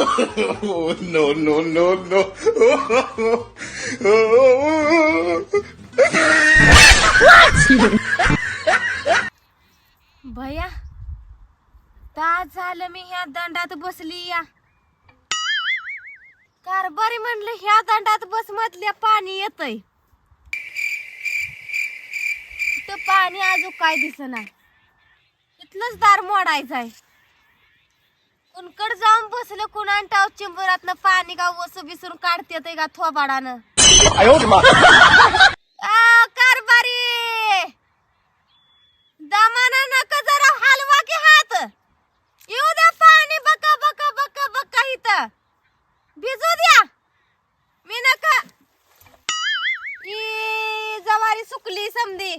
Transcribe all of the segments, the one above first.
Oh, no, no, no, no. भया तास झालं मी ह्या दंडात बसली या. कारभारी म्हणलं ह्या दंडात बस मधल्या पाणी येतय. तर पाणी अजून काय दिसना. इथलंच दार मोडायचंय. कुणकड जाऊन बसलं कुणा टाव चिंबरातनं पाणी का वसू बिसून काढते ते का थोबाडानं. आ, कारभारी! दमाना नका जरा हलवा की हात. येऊ द्या पाणी बका बका बका बका इथं. भिजू द्या. मी नका. ई, जवारी सुकली समधी.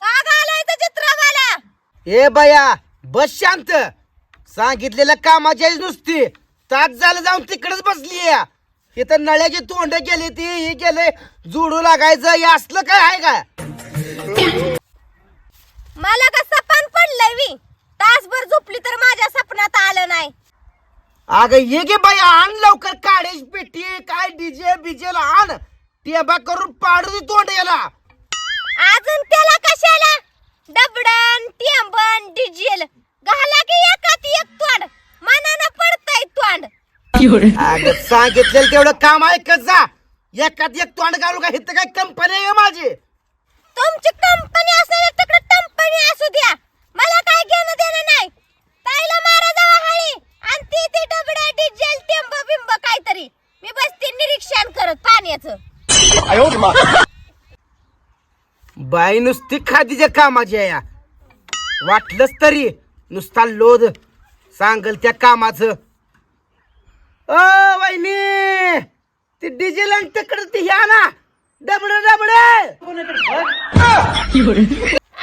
का घालायचं चित्रवाला ए बया बस शांत. सांगितलेल्या कामाची नुसती. तास झालं जाऊन तिकडेच बसली इथं नळ्याची तोंड गेली ती हे गेले जुडू लागायचं हे असलं काय आहे का? मला का सपन पडलंय मी तासभर झोपली तर माझ्या सपनात आलं नाही. अगं ये गे बाई आण लवकर काढेच पेटी काय डीजे बिजेल आण. टेबा करून पाडू दे तोंड याला. अजून त्याला कशाला? डबडन टेंबन डिझेल घाला की एकात एक तोंड. मनानं पडतय तोंड. अगं सांगितलेलं तेवढं काम ऐकत जा. एकात एक तोंड घालू का? इथं काय कंपनी आहे माझी. तुमची कंपनी असेल तिकडे कंपनी असू द्या. मला काय घेणं देणं नाही. ताईला मारा जावा हळी आणि ती ती डबडा डिझेल टेंब बिंब काहीतरी. मी बसते निरीक्षण करत पाण्याचं. बाई नुसती खादीच्या कामाची आहे या. वाटलंच तरी. नुसता लोध. सांगल त्या कामाचं. अ वहिनी ती डिझेल आणि तिकडे ती ह्या ना. डबड डबड.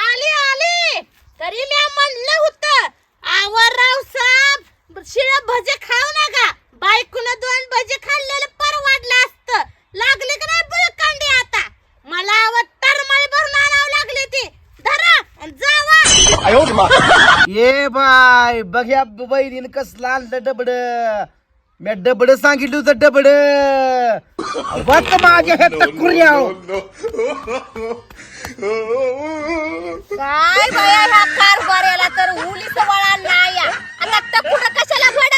आली आली. तरी मी म्हणलं होतं आवर राव साहेब शिळ भजे खाऊ नका बायकोनं दोन भजे खाल्लेलं परवडलं असतं लागले का नाही बुळकांडी आता मला आवड टरमाळी भरून आणावं लागले ते धरा आणि ये बाय बघ या बहिणीनं कसलं आणलं डबड. मी डबड सांगितलं होतं डबड. बघ माझ्या हे टकुर्याव काय बाया ह्या कारभाऱ्याला तर उलीच वळा नाही या. आता टकुरं कशाला वडवता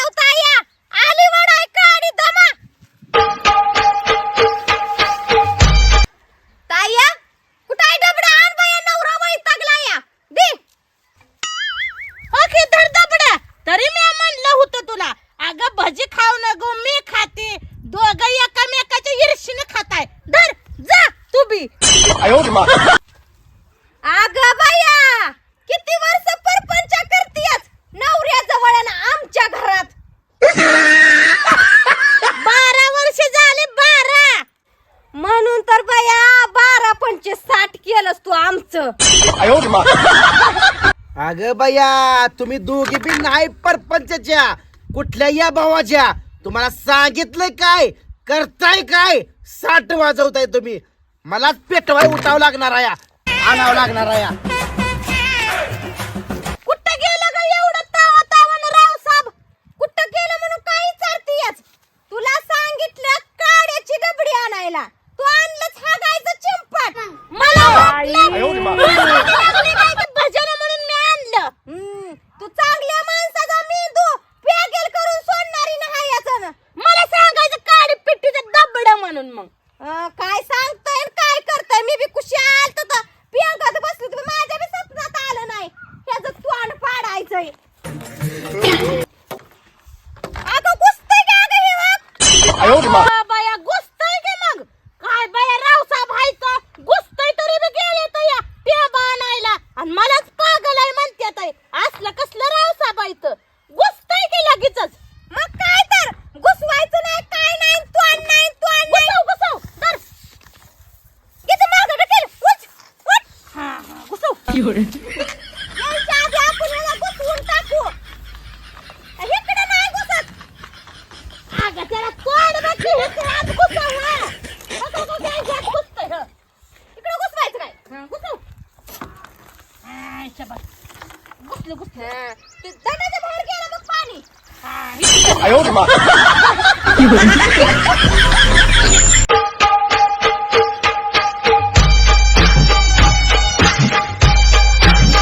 अगं बया तुम्ही दोघी बी नाही परपंचाच्या. कुठल्या या भावाच्या? तुम्हाला सांगितलंय काय? करताय काय? साठ वाजवताय तुम्ही. मलाच पेटवाय उठावं लागणार आहे. आणावं लागणार आहे. कुठं गेलं ग एवढं तावा तावन राव साब? कुठं गेलं म्हणून काही चालतीयच तुला सांगितलं काड्याची डबडी आणायला. तू आणलंच हा गायचं चिंपाट. मला वाटलं लागली काय ते भजन म्हणून मी आणलं हम्म, तू चांगल्या माणसाचा मेंदू प्यागेल करून सोडणारी नाही याचं मला सांगायचं काडी पिट्टीचं दबड म्हणून मग काय सांगताय आणि काय करताय मी बी कुशाल तर पिंगात बसली तुम्ही माझ्या बी स्वप्नात आलं नाही ह्याचं तोंड पाडायचंय अगं घुसतंय का अगं हे वाघ? अ, बाया घुसतंय की मग? काय बाया हाय का घुसतंय तरी बी गेले तर या पेबा आणायला आणि मलाच पागल आहे म्हणत्यात आहे. असलं कसलं रावसाहेब आहे तर घुसतंय की लगेचच? मग काय तर? घुसवायचं नाही काय नाही तोंड नाही तोंड नाही. घुसव तर किती मागं ढकल उच उच हा हा घुसव यायच्या आधी आपण याला घुसवून टाकू इकडे नाही घुसत अगं त्याला तोंड बघ की इकडे आत घुसव हा बघ, बघ, बघ, ह्याच्यात घुसतंय, हं. इकडे घुसवायचं काय हं, घुसव शाबास. घुसलं घुसलं. ते दण्याच्या बाहेर गेलं मग पाणी. हा, इकडे. 的妈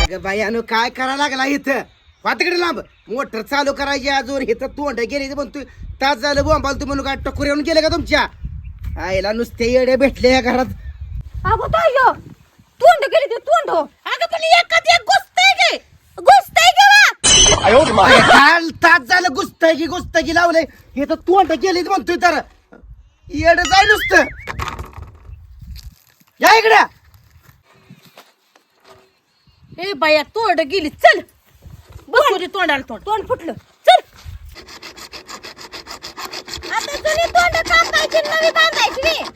！अगं बाई अनु काय करा लागला इथं? वातकडे लांब. मोटर चालू करायची अजून इथं तोंड गेले म्हणतोय तास झालं बोंबाल तू म्हणून काय टकोर येऊन गेले का तुमच्या? आईला नुसते येडे भेटले या घरात. अगं ताई तोंड केली ते तोंड. अगं पण एखादी एक घुसतंय गे घुसतंय गेला काल झालं घुसतंय की घुसतंय की लावलंय. हे तर तोंड गेली म्हणतोय तर. येड जाय नुसतं. या इकडे. ए बाया तोंड गेली. चल. बसू दे तोंडाला तोंड. तोंड फुटलं.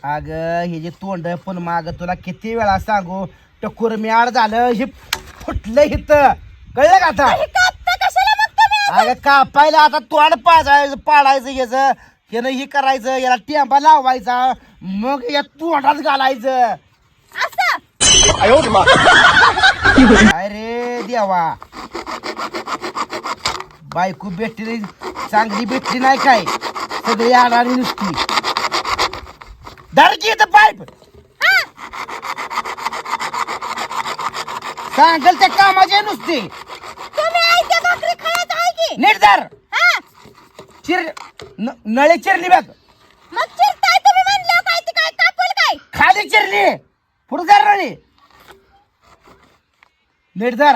अग हे जे तोंड पण माग तुला किती वेळा सांगू टकूर मिळाड झालं हे फुटलं हित कळलं का आता? अगं कापायला आता तोंड पाजायचं पाडायचं याचं. यानं हे करायचं याला टेंबा लावायचा मग या तोंडात घालायचं. अरे देवा. बायको भेटली चांगली भेटली नाही काय? सगळी आणारी नुसती. धरकी येतं पाईप. सांगल त्या कामाचे नुसते. तुम्ही आयत्या भाकरी खायचं आहे की? नीट धर. हा. चिर न- नळी चिरली बघ. मग चिरताय तुम्ही म्हणलं काय ते काय कापल काय? खाली चिरली. पुढे धर नळी. नीट धर.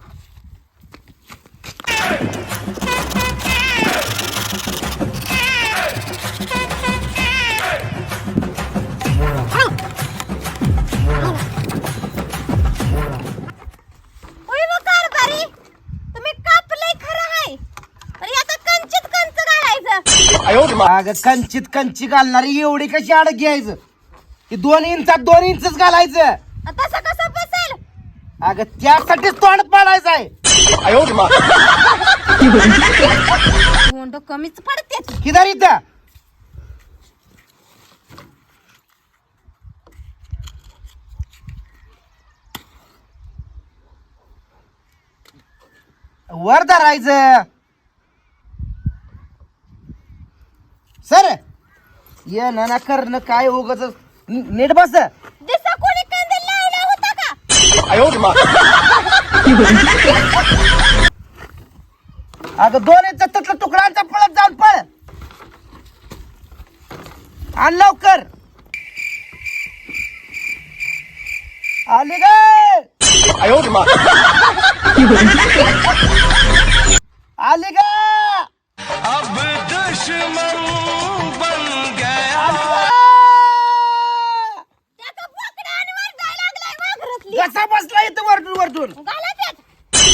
अगं कंचित कंची घालणारी एवढी कशी आड घ्यायचं? की दोन इंचात दोन इंचच घालायचं. अगं त्यासाठीच तोंड पाडायचं आहे. कोंड कमीच पडते. किधर इथं? वर धरायचं. सर ये नाना कर न काय उगाच. नेट बस. दिसा कोणी कांदे लावला होता का? अगं दोन इंच तुटला तुकडांचा पळत जाऊन पळ. आण लवकर. आले ग. आयो मा. आले ग.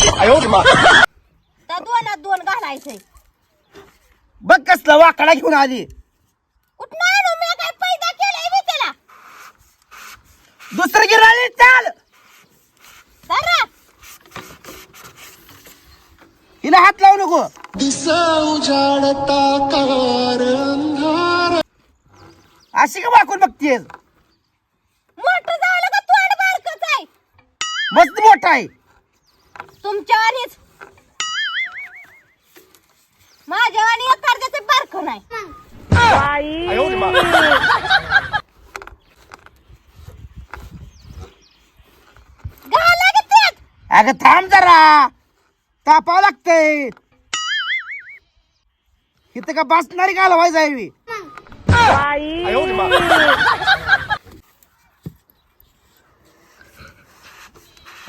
哎呦我的妈！ त्या दोनात दोन घालायचंय बघ कसला वाकडा घेऊन आली कुठं आणू मी काय पैदा केलाय मी त्याला दुसरी गिराली चाल धरा हिला हात लावू नको अशी का वाकून बघतेस मोठं झालं का तोंड बारकच आहे मस्त मोठा आहे तुमच्या वाणीच. माझ्या वाणी एखाद्याचं पारख नाही. घाला अगं थांब जरा. तापावं लागतंय. इथं का बसणारी घालवाय हलवाय जायवी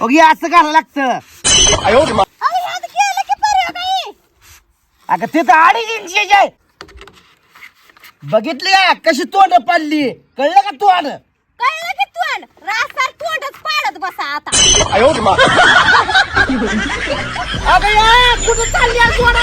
ओगी असं घालायला लागतं. अगं तिथं अडीच इंचीची आहे बघितली काय? कशी तोंड पाडली? कळलं का तू आण कळलं की तू आण रासार तोंड पाडत बसा आता. अगं या, कुठं चालली आहे तोंड?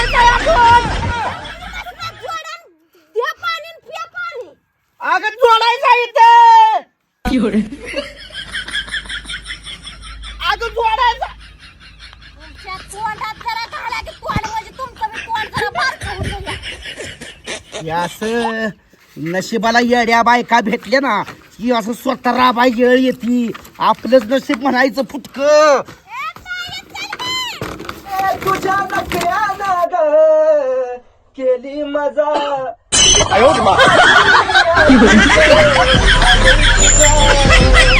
नशिबाला येड्या बायका भेटल्या ना की असं स्वतः राबाय येळ येते. आपलंच नशीब म्हणायचं फुटक. केली मजा.